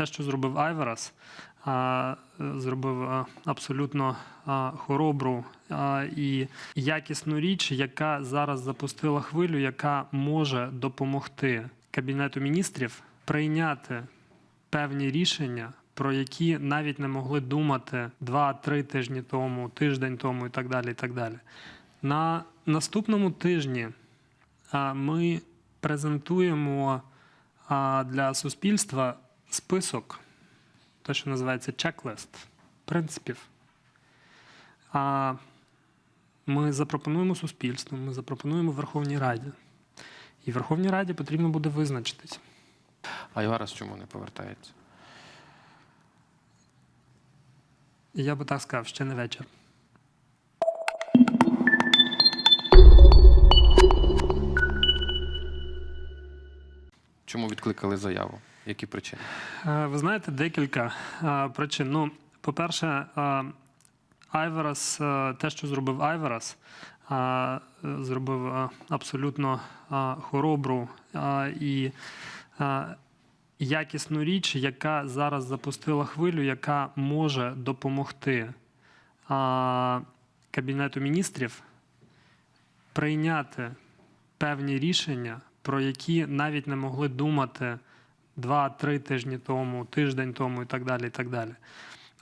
те, що зробив Айверас, е, зробив абсолютно хоробру і якісну річ, яка зараз запустила хвилю, яка може допомогти Кабінету міністрів прийняти певні рішення, про які навіть не могли думати 2-3 тижні тому, тиждень тому і так далі. І так далі. На наступному тижні ми презентуємо для суспільства список, те, що називається чек-лист принципів. А ми запропонуємо суспільству, ми запропонуємо Верховній Раді. І Верховній Раді потрібно буде визначитись. А Іварас чому не повертається? Я би так сказав, ще не вечір. Чому відкликали заяву? Які причини? Е, Ви знаєте, декілька е, причин. Ну, по-перше, е, Айверас, те, що зробив Айверас, зробив абсолютно хоробру і якісну річ, яка зараз запустила хвилю, яка може допомогти Кабінету міністрів прийняти певні рішення, про які навіть не могли думати 2-3 тижні тому, тиждень тому і так далі. І так далі.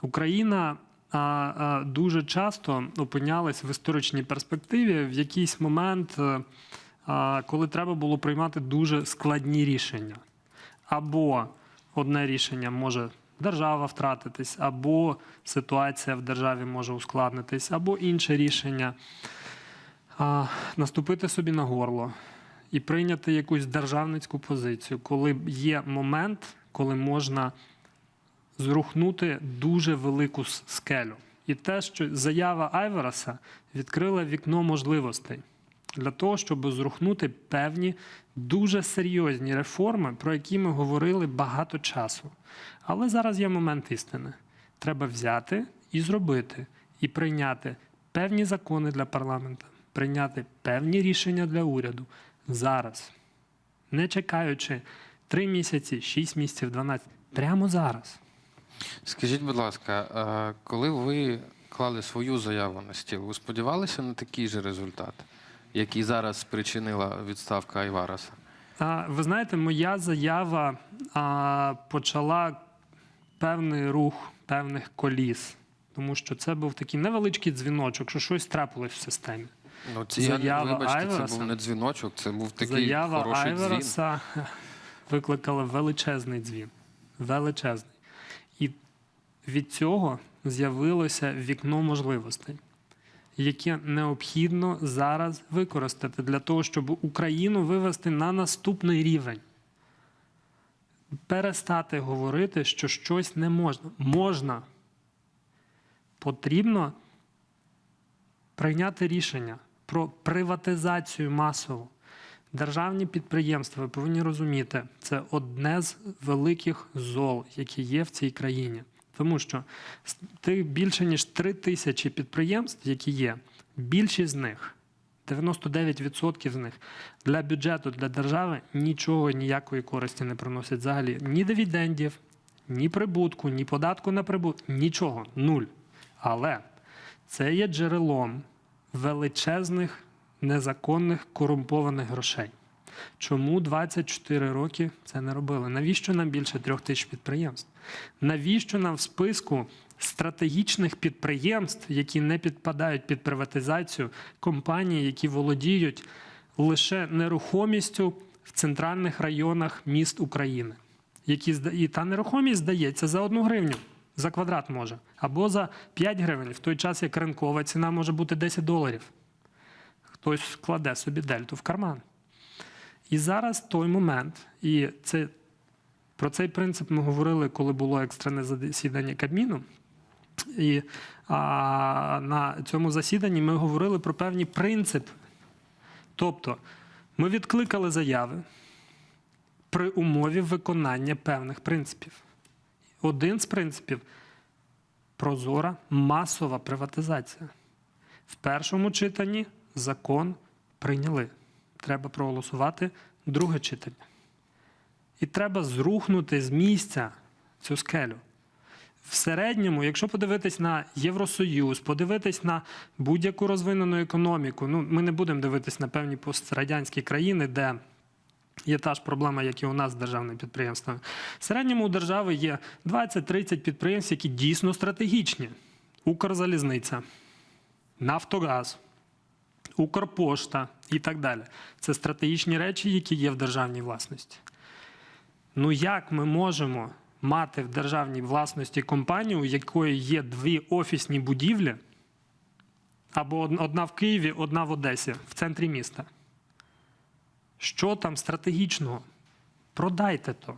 Україна а, дуже часто опинялась в історичній перспективі в якийсь момент, е, а, коли треба було приймати дуже складні рішення. Або одне рішення може держава втратитись, або ситуація в державі може ускладнитись, або інше рішення а, наступити собі на горло і прийняти якусь державницьку позицію, коли є момент, коли можна зрухнути дуже велику скелю. І те, що заява Айвераса відкрила вікно можливостей для того, щоб зрухнути певні дуже серйозні реформи, про які ми говорили багато часу. Але зараз є момент істини. Треба взяти і зробити, і прийняти певні закони для парламенту, прийняти певні рішення для уряду зараз, не чекаючи 3 місяці, 6 місяців, 12, прямо зараз. Скажіть, будь ласка, коли ви клали свою заяву на стіл, ви сподівалися на такий же результат, який зараз спричинила відставка Айвараса? А, ви знаєте, моя заява а, почала певний рух певних коліс, тому що це був такий невеличкий дзвіночок, що щось трапилось в системі. Ну, це Заява я, вибачте, Айвараса? це був не дзвіночок, це був такий Заява хороший дзвін. Айверса викликала величезний дзвін. Величезний. І від цього з'явилося вікно можливостей, яке необхідно зараз використати для того, щоб Україну вивести на наступний рівень. Перестати говорити, що щось не можна. Можна. Потрібно прийняти рішення про приватизацію масову. Державні підприємства, ви повинні розуміти, це одне з великих зол, які є в цій країні. Тому що більше ніж 3 тисячі підприємств, які є, більшість з них, 99% з них для бюджету, для держави нічого, ніякої користі не приносять взагалі ні дивідендів, ні прибутку, ні податку на прибуток, нічого, нуль. Але це є джерелом величезних незаконних корумпованих грошей. Чому 24 роки це не робили? Навіщо нам більше трьох тисяч підприємств? Навіщо нам в списку стратегічних підприємств, які не підпадають під приватизацію, компанії, які володіють лише нерухомістю в центральних районах міст України? Які і та нерухомість здається за одну гривню за квадрат може, або за 5 гривень, в той час як ринкова ціна може бути 10 доларів. Хтось кладе собі дельту в карман. І зараз той момент, і це, про цей принцип ми говорили, коли було екстрене засідання Кабміну. І а, на цьому засіданні ми говорили про певні принципи. Тобто, ми відкликали заяви при умові виконання певних принципів. Один з принципів прозора масова приватизація. В першому читанні закон прийняли. Треба проголосувати друге читання. І треба зрухнути з місця цю скелю. В середньому, якщо подивитись на Євросоюз, подивитись на будь-яку розвинену економіку, ну ми не будемо дивитись на певні пострадянські країни, де є та ж проблема, як і у нас з державними підприємствами. В середньому у держави є 20-30 підприємств, які дійсно стратегічні. Укрзалізниця, Нафтогаз, Укрпошта і так далі. Це стратегічні речі, які є в державній власності. Ну як ми можемо мати в державній власності компанію, у якої є дві офісні будівлі, або одна в Києві, одна в Одесі, в центрі міста? Що там стратегічного? Продайте то.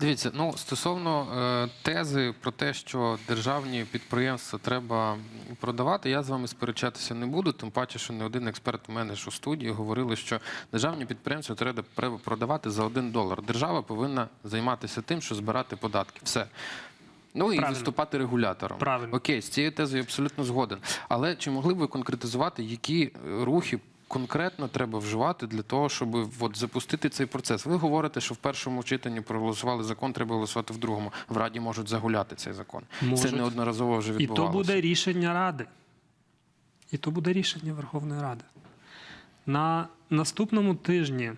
Дивіться, ну стосовно е, тези про те, що державні підприємства треба продавати, я з вами сперечатися не буду. Тим паче, що не один експерт у мене ж у студії говорили, що державні підприємства треба продавати за один долар. Держава повинна займатися тим, що збирати податки. Все. Ну і Правильно. виступати регулятором. Правильно. Окей, з цією тезою абсолютно згоден. Але чи могли б ви конкретизувати, які е, рухи конкретно треба вживати для того, щоб от запустити цей процес? Ви говорите, що в першому читанні проголосували закон, треба голосувати в другому. В Раді можуть загуляти цей закон. Можуть. Це неодноразово вже І то буде рішення Ради. І то буде рішення Верховної Ради. На наступному тижні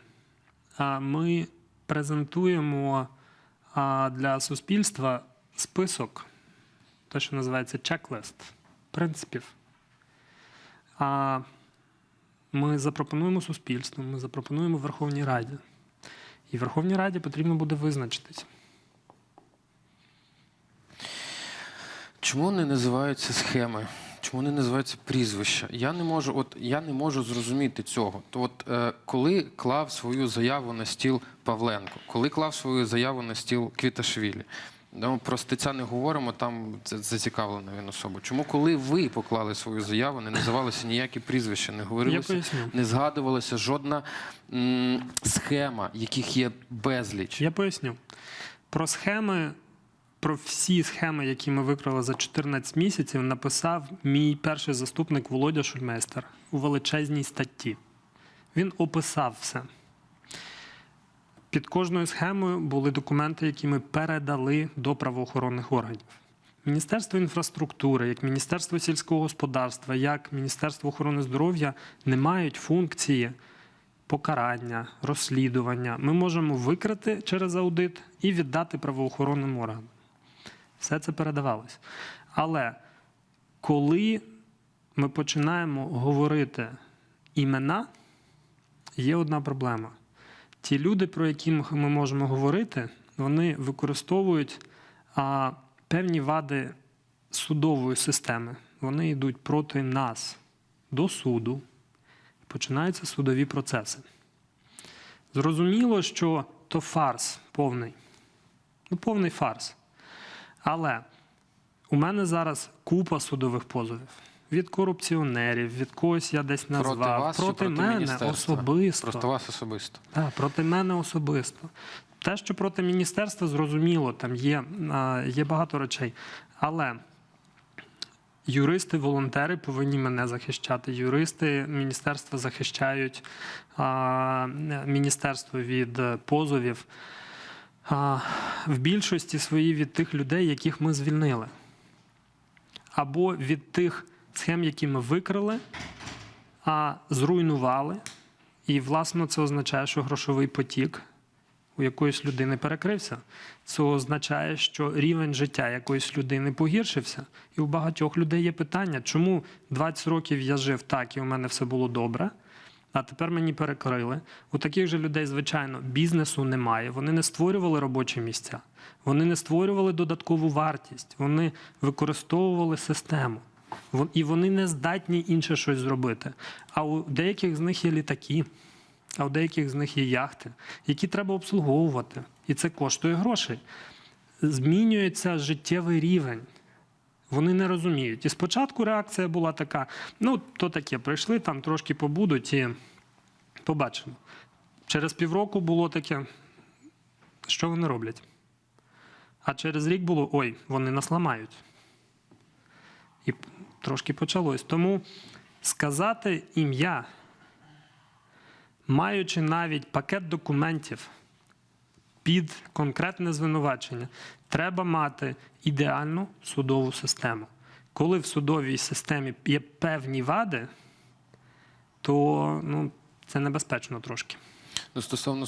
ми презентуємо для суспільства список, те, що називається чек-лист принципів. Ми запропонуємо суспільству, ми запропонуємо Верховній Раді. І Верховній Раді потрібно буде визначитись. Чому не називаються схеми? Чому не називаються прізвища? Я не можу, от я не можу зрозуміти цього. То от е, коли клав свою заяву на стіл Павленко, коли клав свою заяву на стіл Квіташвілі, ну, про стеця не говоримо, там це зацікавлена він особа. Чому, коли ви поклали свою заяву, не називалися ніякі прізвища, не говорилося, не згадувалася жодна м, схема, яких є безліч. Я поясню. Про схеми, про всі схеми, які ми викрили за 14 місяців, написав мій перший заступник Володя Шульмейстер у величезній статті. Він описав все. Під кожною схемою були документи, які ми передали до правоохоронних органів. Міністерство інфраструктури, як Міністерство сільського господарства, як Міністерство охорони здоров'я не мають функції покарання, розслідування. Ми можемо викрити через аудит і віддати правоохоронним органам. Все це передавалось. Але коли ми починаємо говорити імена, є одна проблема. Ті люди, про які ми можемо говорити, вони використовують а, певні вади судової системи. Вони йдуть проти нас до суду, починаються судові процеси. Зрозуміло, що то фарс повний. Ну, повний фарс. Але у мене зараз купа судових позовів. Від корупціонерів, від когось я десь назвав. Проти вас чи проти мене особисто. Просто вас особисто. Так, проти мене особисто. Те, що проти міністерства, зрозуміло, там є, є багато речей. Але юристи, волонтери повинні мене захищати. Юристи міністерства захищають а, міністерство від позовів. А, в більшості своїй від тих людей, яких ми звільнили. Або від тих схем, які ми викрили, а зруйнували. І, власно, це означає, що грошовий потік у якоїсь людини перекрився. Це означає, що рівень життя якоїсь людини погіршився. І у багатьох людей є питання, чому 20 років я жив так, і у мене все було добре, а тепер мені перекрили. У таких же людей, звичайно, бізнесу немає. Вони не створювали робочі місця, вони не створювали додаткову вартість, вони використовували систему. І вони не здатні інше щось зробити. А у деяких з них є літаки, а у деяких з них є яхти, які треба обслуговувати. І це коштує грошей. Змінюється життєвий рівень. Вони не розуміють. І спочатку реакція була така: ну, то таке, прийшли, там трошки побудуть і побачимо. Через півроку було таке, що вони роблять? А через рік було ой, вони нас ламають. Трошки почалось. Тому сказати ім'я, маючи навіть пакет документів, під конкретне звинувачення. Треба мати ідеальну судову систему. Коли в судовій системі є певні вади, то ну, це небезпечно трошки. Ну, стосовно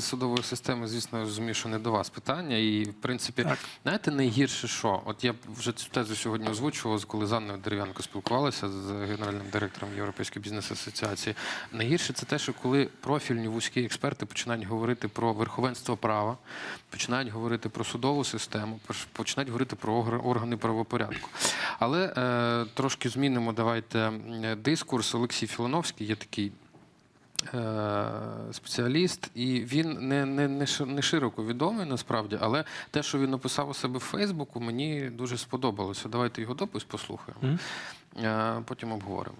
судової системи, звісно, я розумію, що не до вас питання. І, в принципі, Так. знаєте, найгірше що? От я вже цю тезу сьогодні озвучував, коли з Анною Дерев'янко спілкувалася з генеральним директором Європейської бізнес-асоціації. Найгірше це те, що коли профільні вузькі експерти починають говорити про верховенство права, починають говорити про судову систему, поч- починають говорити про органи правопорядку. Але е, трошки змінимо давайте дискурс. Олексій Філоновський є такий спеціаліст, і він не, не, не, ши- не широко відомий насправді, але те, що він написав у себе в Фейсбуку, мені дуже сподобалося. Давайте його допис послухаємо, Мгм. е, потім обговоримо.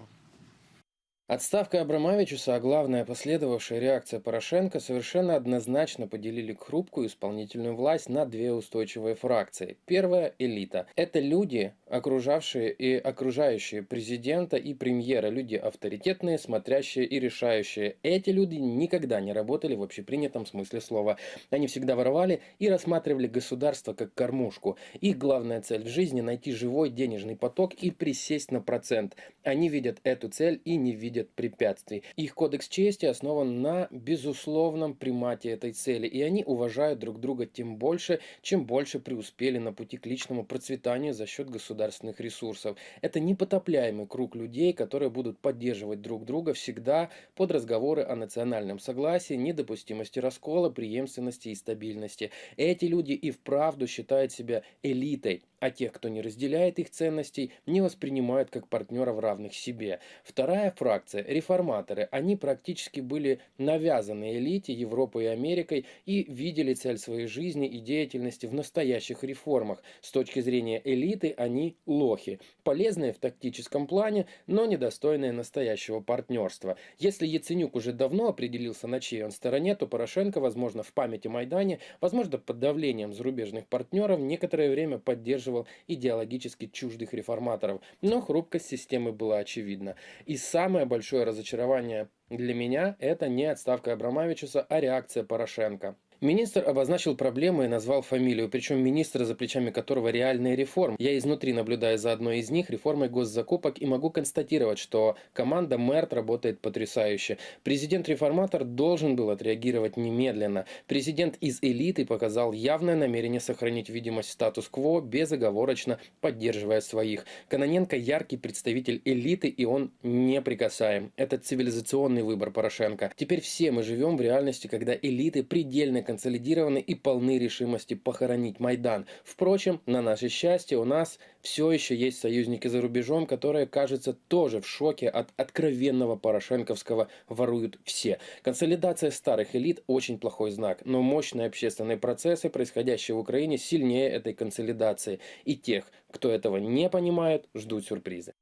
Отставка Абрамовичуса, а главная последовавшая реакция Порошенко совершенно однозначно поделили хрупкую исполнительную власть на две устойчивые фракции. Первая – элита. Это люди, окружавшие и окружающие президента и премьера, люди авторитетные, смотрящие и решающие. Эти люди никогда не работали в общепринятом смысле слова. Они всегда воровали и рассматривали государство как кормушку. Их главная цель в жизни – найти живой денежный поток и присесть на процент. Они видят эту цель и не видят препятствий. Их кодекс чести основан на безусловном примате этой цели, и они уважают друг друга тем больше, чем больше преуспели на пути к личному процветанию за счет государственных ресурсов. Это непотопляемый круг людей, которые будут поддерживать друг друга всегда под разговоры о национальном согласии, недопустимости раскола, преемственности и стабильности. Эти люди и вправду считают себя элитой, а тех, кто не разделяет их ценностей, не воспринимают как партнеров равных себе. Вторая фракция – реформаторы. Они практически были навязаны элите Европой и Америкой и видели цель своей жизни и деятельности в настоящих реформах. С точки зрения элиты они лохи, полезные в тактическом плане, но недостойные настоящего партнерства. Если Яценюк уже давно определился, на чьей он стороне, то Порошенко, возможно, в памяти Майдане, возможно, под давлением зарубежных партнеров, некоторое время поддерживал идеологически чуждых реформаторов. Но хрупкость системы была очевидна. И самое большое разочарование для меня – это не отставка Абрамовичуса, а реакция Порошенко. Министр обозначил проблемы и назвал фамилию, причем министр, за плечами которого реальные реформы. Я изнутри наблюдаю за одной из них, реформой госзакупок, и могу констатировать, что команда МЭРТ работает потрясающе. Президент-реформатор должен был отреагировать немедленно. Президент из элиты показал явное намерение сохранить видимость статус-кво, безоговорочно поддерживая своих. Каноненко яркий представитель элиты, и он неприкасаем. Это цивилизационный выбор Порошенко. Теперь все мы живем в реальности, когда элиты предельно консолидированы и полны решимости похоронить Майдан. Впрочем, на наше счастье, у нас все еще есть союзники за рубежом, которые, кажется, тоже в шоке от откровенного порошенковского «воруют все». Консолидация старых элит – очень плохой знак, но мощные общественные процессы, происходящие в Украине, сильнее этой консолидации. И тех, кто этого не понимает, ждут сюрпризы.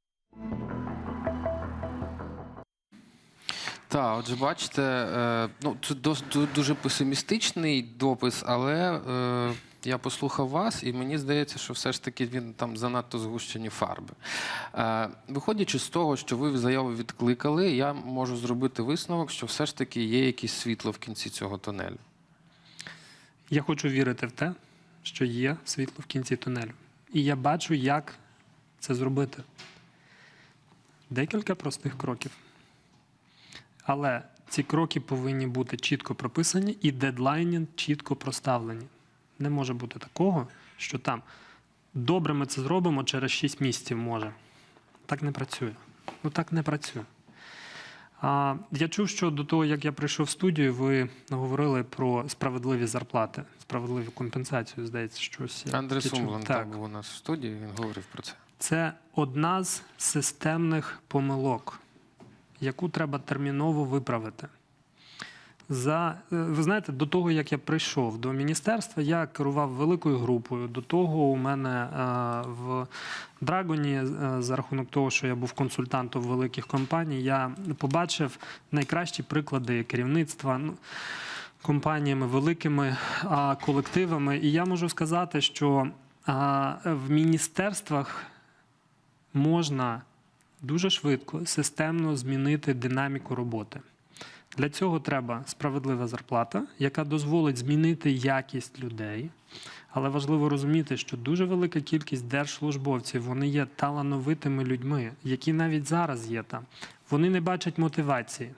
Так, отже, бачите, е, ну це дуже песимістичний допис, але е, я послухав вас, і мені здається, що все ж таки він там занадто згущені фарби. Е, виходячи з того, що ви заяву відкликали, я можу зробити висновок, що все ж таки є якесь світло в кінці цього тунелю. Я хочу вірити в те, що є світло в кінці тунелю. І я бачу, як це зробити. Декілька простих кроків. Але ці кроки повинні бути чітко прописані і дедлайні чітко проставлені. Не може бути такого, що там добре ми це зробимо через 6 місяців може. Так не працює. Ну так не працює. А, я чув, що до того, як я прийшов в студію, ви говорили про справедливі зарплати, справедливу компенсацію, здається, щось. чув. Сумлан Так. був у нас в студії, він говорив про це. Це одна з системних помилок, яку треба терміново виправити. За, е, ви знаєте, до того, як я прийшов до міністерства, я керував великою групою. До того у мене е, в Драгоні, е, за рахунок того, що я був консультантом великих компаній, я побачив найкращі приклади керівництва. Ну, компаніями, великими колективами. І я можу сказати, що в міністерствах можна дуже швидко, системно змінити динаміку роботи. Для цього треба справедлива зарплата, яка дозволить змінити якість людей. Але важливо розуміти, що дуже велика кількість держслужбовців вони є талановитими людьми, які навіть зараз є там. Вони не бачать мотивації.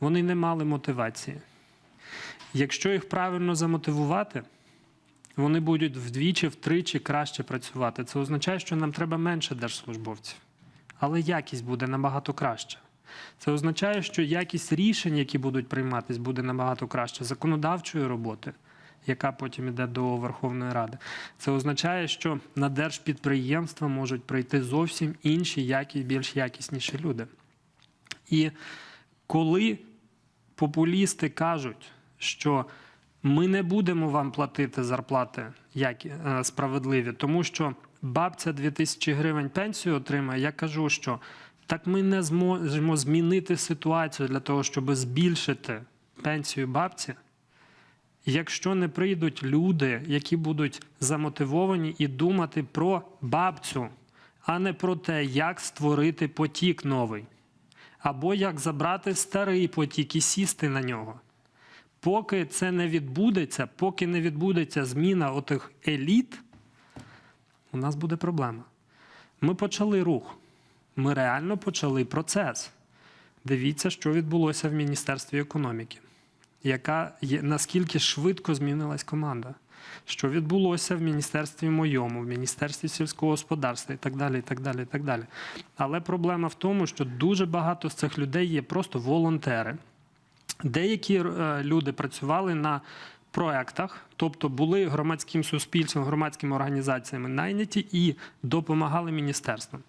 Вони не мали мотивації. Якщо їх правильно замотивувати, вони будуть вдвічі, втричі краще працювати. Це означає, що нам треба менше держслужбовців, але якість буде набагато краща. Це означає, що якість рішень, які будуть прийматись, буде набагато краще законодавчої роботи, яка потім йде до Верховної Ради. Це означає, що на держпідприємства можуть прийти зовсім інші, які, більш якісніші люди. І коли популісти кажуть, що ми не будемо вам платити зарплати як, е, справедливі, тому що бабця 2000 гривень пенсію отримає, я кажу, що так ми не зможемо змінити ситуацію для того, щоб збільшити пенсію бабці, якщо не прийдуть люди, які будуть замотивовані і думати про бабцю, а не про те, як створити потік новий, або як забрати старий потік і сісти на нього. Поки це не відбудеться, поки не відбудеться зміна отих еліт, у нас буде проблема. Ми почали рух. Ми реально почали процес. Дивіться, що відбулося в Міністерстві економіки, яка є, наскільки швидко змінилась команда. Що відбулося в міністерстві моєму, в міністерстві сільського господарства і так далі. і так далі, і так далі. Але проблема в тому, що дуже багато з цих людей є просто волонтери. Деякі е, люди працювали на проектах, тобто були громадським суспільством, громадськими організаціями найняті і допомагали міністерствам.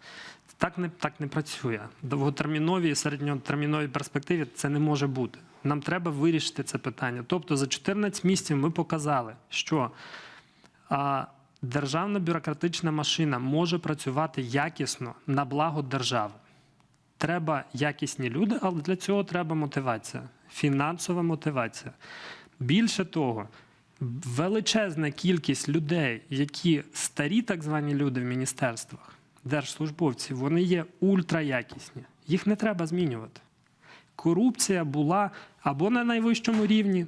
Так не, так не працює. В довготерміновій і середньотерміновій перспективі це не може бути. Нам треба вирішити це питання. Тобто за 14 місяців ми показали, що а, державна бюрократична машина може працювати якісно на благо держави. Треба якісні люди, але для цього треба мотивація, фінансова мотивація. Більше того, величезна кількість людей, які старі так звані люди в міністерствах, держслужбовці, вони є ультраякісні. Їх не треба змінювати. Корупція була або на найвищому рівні,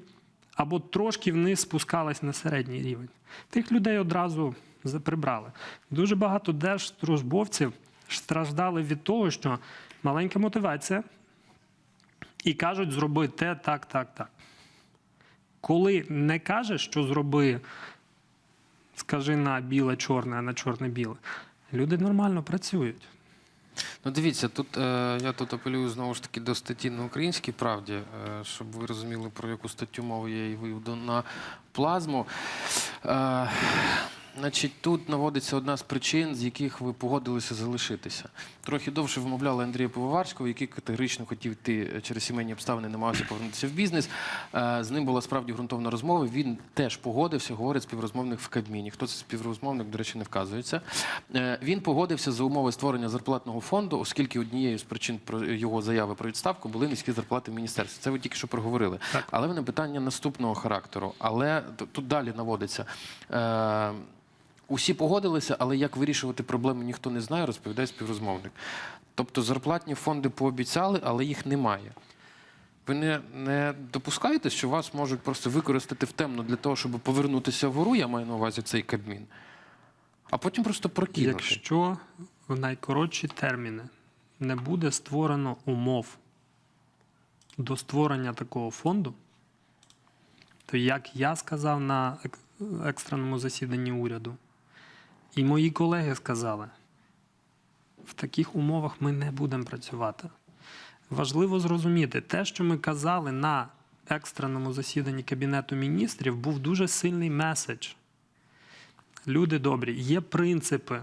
або трошки вниз спускалась на середній рівень. Тих людей одразу прибрали. Дуже багато держслужбовців страждали від того, що маленька мотивація, і кажуть, зроби те, так, так, так. Коли не кажеш, що зроби, скажи на біле чорне, а на чорне біле, люди нормально працюють. Ну, дивіться, тут е, я тут апелюю знову ж таки до статті на українській правді, е, щоб ви розуміли, про яку статтю мову я її виведу на плазму. Е, значить, тут наводиться одна з причин, з яких ви погодилися залишитися. Трохи довше вмовляли Андрія Пивоварського, який категорично хотів йти через сімейні обставини, намагався повернутися в бізнес. Е, з ним була справді ґрунтовна розмова. Він теж погодився, говорить співрозмовник в Кабміні. Хто це співрозмовник, до речі, не вказується. Е, Він погодився за умови створення зарплатного фонду, оскільки однією з причин його заяви про відставку були низькі зарплати в міністерстві. Це ви тільки що проговорили. Так. Але в мене питання наступного характеру. Але тут далі наводиться. Усі погодилися, але як вирішувати проблеми ніхто не знає, розповідає співрозмовник. Тобто зарплатні фонди пообіцяли, але їх немає. Ви не, не допускаєте, що вас можуть просто використати в темну для того, щоб повернутися вгору, я маю на увазі цей кабмін, а потім просто прокинути. Якщо в найкоротші терміни не буде створено умов до створення такого фонду, то як я сказав на екстреному засіданні уряду, і мої колеги сказали, в таких умовах ми не будемо працювати. Важливо зрозуміти, те, що ми казали на екстреному засіданні Кабінету міністрів, був дуже сильний меседж. Люди добрі, є принципи,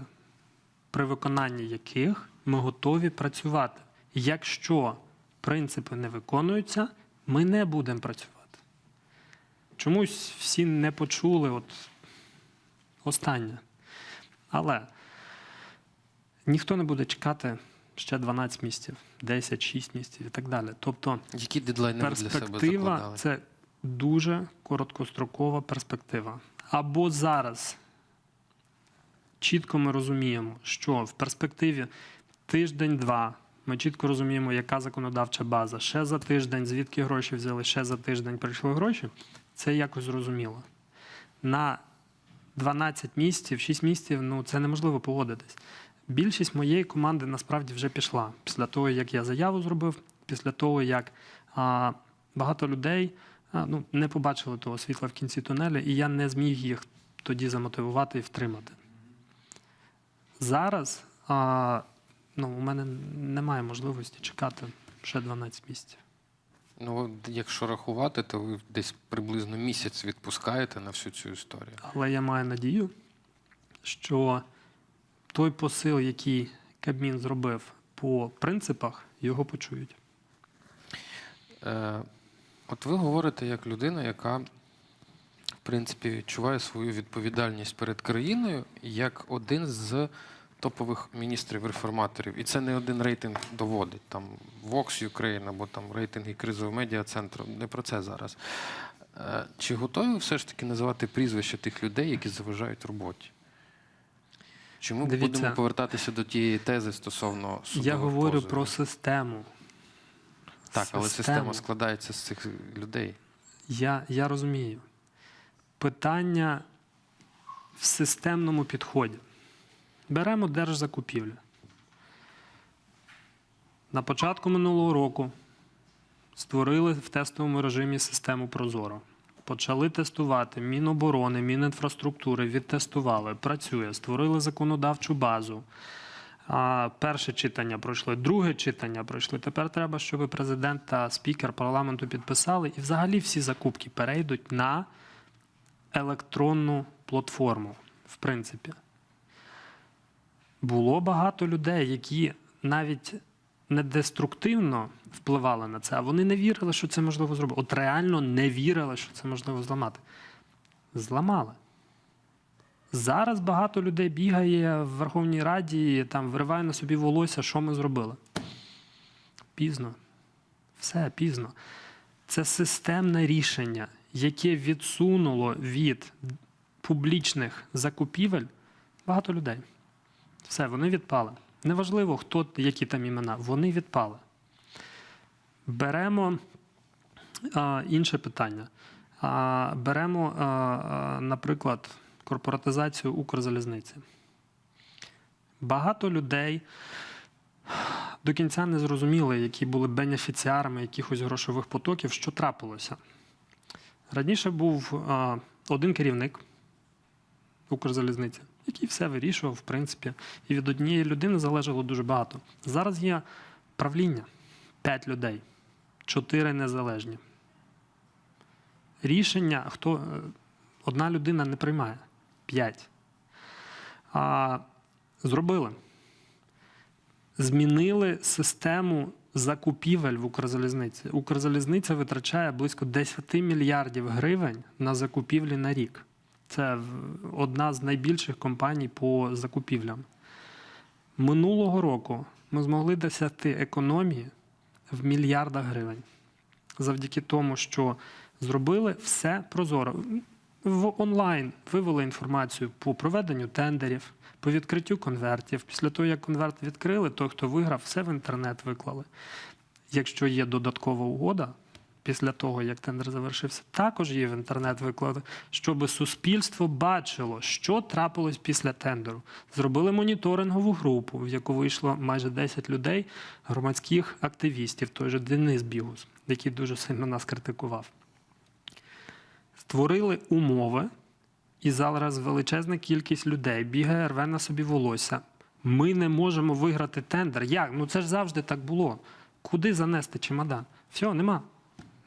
при виконанні яких ми готові працювати. Якщо принципи не виконуються, ми не будемо працювати. Чомусь всі не почули от останнє. Але ніхто не буде чекати ще 12 місяців, 10, 6 місяців і так далі. Тобто Які дедлайни ви для себе перспектива це дуже короткострокова перспектива. Або зараз чітко ми розуміємо, що в перспективі тиждень-два, Ми чітко розуміємо, яка законодавча база. Ще за тиждень, звідки гроші взяли, ще за тиждень прийшли гроші. Це якось зрозуміло. На 12 місяців, 6 місяців, ну це неможливо погодитись. Більшість моєї команди насправді вже пішла після того, як я заяву зробив, після того, як а, багато людей а, ну, не побачили того світла в кінці тунелю, і я не зміг їх тоді замотивувати і втримати. Зараз а, ну, у мене немає можливості чекати ще 12 місяців. Ну, якщо рахувати, то ви десь приблизно місяць відпускаєте на всю цю історію. Але я маю надію, що той посил, який Кабмін зробив по принципах, його почують. Е, от ви говорите як людина, яка, в принципі, відчуває свою відповідальність перед країною як один з топових міністрів-реформаторів. І це не один рейтинг доводить. Там Vox Ukraine або там рейтинги кризового медіа центру. Не про це зараз. Е, чи готові все ж таки називати прізвища тих людей, які заважають роботі? Чи ми Дивіться, будемо повертатися до тієї тези стосовно судових я говорю позовів? про систему. Так, але система складається з цих людей. Я, я розумію. Питання в системному підході. Беремо держзакупівлю. На початку минулого року створили в тестовому режимі систему Прозоро. Почали тестувати Міноборони, Мінінфраструктури, відтестували, працює, створили законодавчу базу. Перше читання пройшли, друге читання пройшли. Тепер треба, щоб президент та спікер парламенту підписали, і взагалі всі закупки перейдуть на електронну платформу, в принципі. Було багато людей, які навіть не деструктивно впливали на це, а вони не вірили, що це можливо зробити. От реально не вірили, що це можливо зламати. Зламали. Зараз багато людей бігає в Верховній Раді, там вириває на собі волосся, що ми зробили. Пізно. Все пізно. Це системне рішення, яке відсунуло від публічних закупівель багато людей. Все, вони відпали. Неважливо, хто, які там імена, вони відпали. Беремо а, інше питання. А, беремо, а, наприклад, корпоратизацію Укрзалізниці. Багато людей до кінця не зрозуміли, які були бенефіціарами якихось грошових потоків, що трапилося. Раніше був а, один керівник Укрзалізниці, який все вирішував, в принципі, і від однієї людини залежало дуже багато. Зараз є правління, п'ять людей, чотири незалежні. Рішення, хто е, одна людина не приймає. П'ять. А, зробили. Змінили систему закупівель в Укрзалізниці. Укрзалізниця витрачає близько 10 мільярдів гривень на закупівлі на рік. Це одна з найбільших компаній по закупівлям. Минулого року ми змогли досягти економії в мільярдах гривень завдяки тому, що зробили все прозоро. В онлайн вивели інформацію по проведенню тендерів, по відкриттю конвертів. Після того, як конверт відкрили, той, хто виграв, все в інтернет виклали. Якщо є додаткова угода, після того, як тендер завершився, також є в інтернет виклади, щоб суспільство бачило, що трапилось після тендеру. Зробили моніторингову групу, в яку вийшло майже 10 людей, громадських активістів, той же Денис Бігус, який дуже сильно нас критикував. Створили умови, і зараз величезна кількість людей бігає, рве на собі волосся. Ми не можемо виграти тендер. Як? Ну це ж завжди так було. Куди занести чемодан? Все, нема.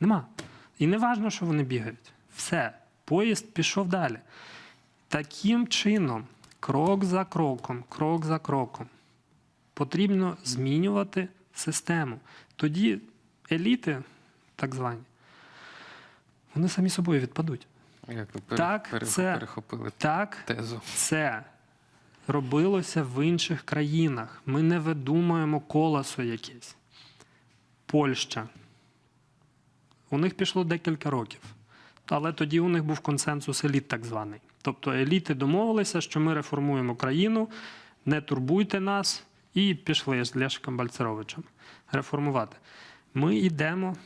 Нема. І не важно, що вони бігають. Все, поїзд пішов далі. Таким чином, крок за кроком, крок за кроком, потрібно змінювати систему. Тоді еліти, так звані, вони самі собою відпадуть. Як ви Так, пере- це- перехопили Так, тезу? це робилося в інших країнах. Ми не видумуємо колесо якесь. Польща. У них пішло декілька років. Але тоді у них був консенсус еліт, так званий. Тобто еліти домовилися, що ми реформуємо країну, не турбуйте нас, і пішли з Лешиком Бальцеровичем реформувати. Ми йдемо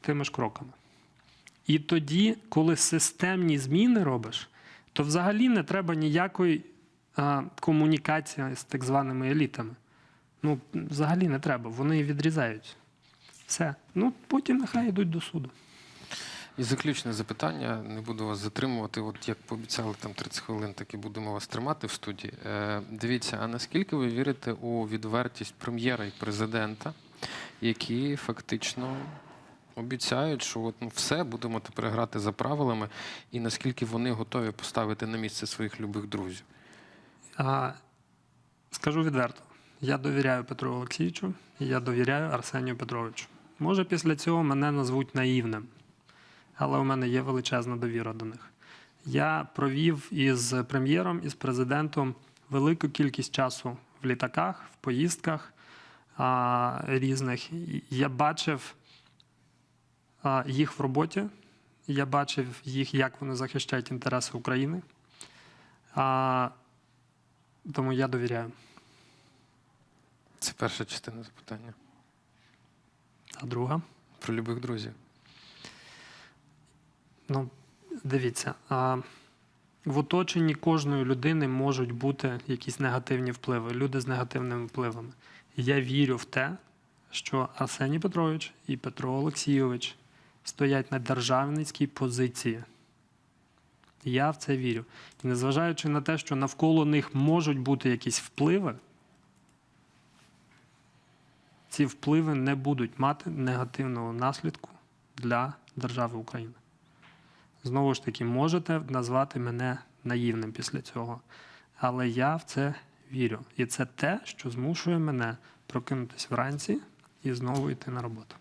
тими ж кроками. І тоді, коли системні зміни робиш, то взагалі не треба ніякої а, комунікації з так званими елітами. Ну, взагалі не треба. Вони відрізають. Все. Ну, потім нехай йдуть до суду. І заключне запитання, не буду вас затримувати. От як пообіцяли там 30 хвилин, так і будемо вас тримати в студії. Е, дивіться, а наскільки ви вірите у відвертість прем'єра і президента, які фактично обіцяють, що от, ну, все будемо тепер грати за правилами, і наскільки вони готові поставити на місце своїх любих друзів? А, скажу відверто: я довіряю Петру Олексійовичу, і я довіряю Арсенію Петровичу. Може, після цього мене назвуть наївним, але у мене є величезна довіра до них. Я провів із прем'єром, із президентом велику кількість часу в літаках, в поїздках а, різних. Я бачив а, їх в роботі, я бачив їх, як вони захищають інтереси України. А, тому я довіряю. Це перша частина запитання. А друга? Про любих друзів. Ну, дивіться, а, в оточенні кожної людини можуть бути якісь негативні впливи, люди з негативними впливами. Я вірю в те, що Арсеній Петрович і Петро Олексійович стоять на державницькій позиції. Я в це вірю. І незважаючи на те, що навколо них можуть бути якісь впливи, ці впливи не будуть мати негативного наслідку для держави України. Знову ж таки, можете назвати мене наївним після цього. Але я в це вірю. І це те, що змушує мене прокинутися вранці і знову йти на роботу.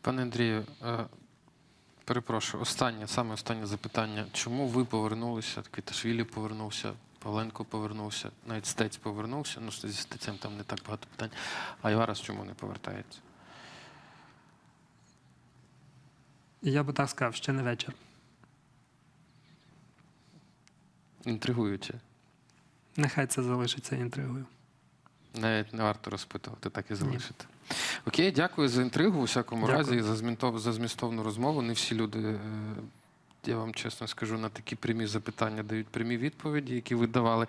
Пане Андрію, е, перепрошую, останнє, саме останнє запитання. Чому ви повернулися? Квіташвілі повернувся, Павленко повернувся, навіть стець повернувся. Ну, зі стецем там не так багато питань. А Іварас чому не повертається? Я би так сказав, ще не вечір. Інтригуюче. Нехай це залишиться інтригою. Навіть не варто розпитувати, так і залишити. Окей, дякую за інтригу у всякому Дякую. разі і за, змінтов, за змістовну розмову. Не всі люди, е, я вам чесно скажу, на такі прямі запитання дають прямі відповіді, які ви давали.